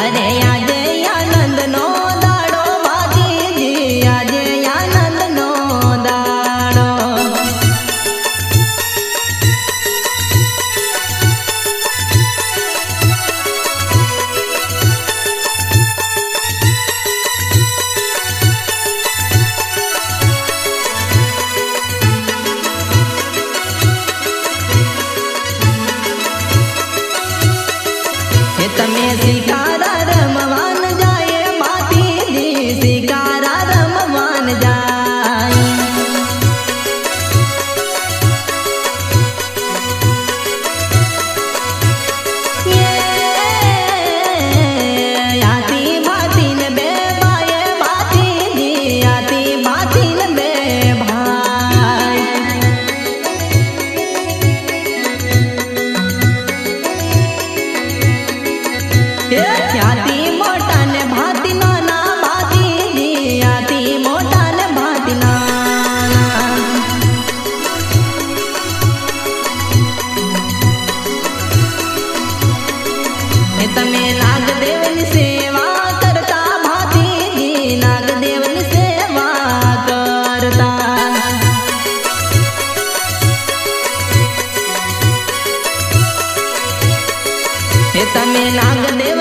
हरे याद તમે નાગદેવની સેવા કરતા કરતા. હે તમે નાગદેવ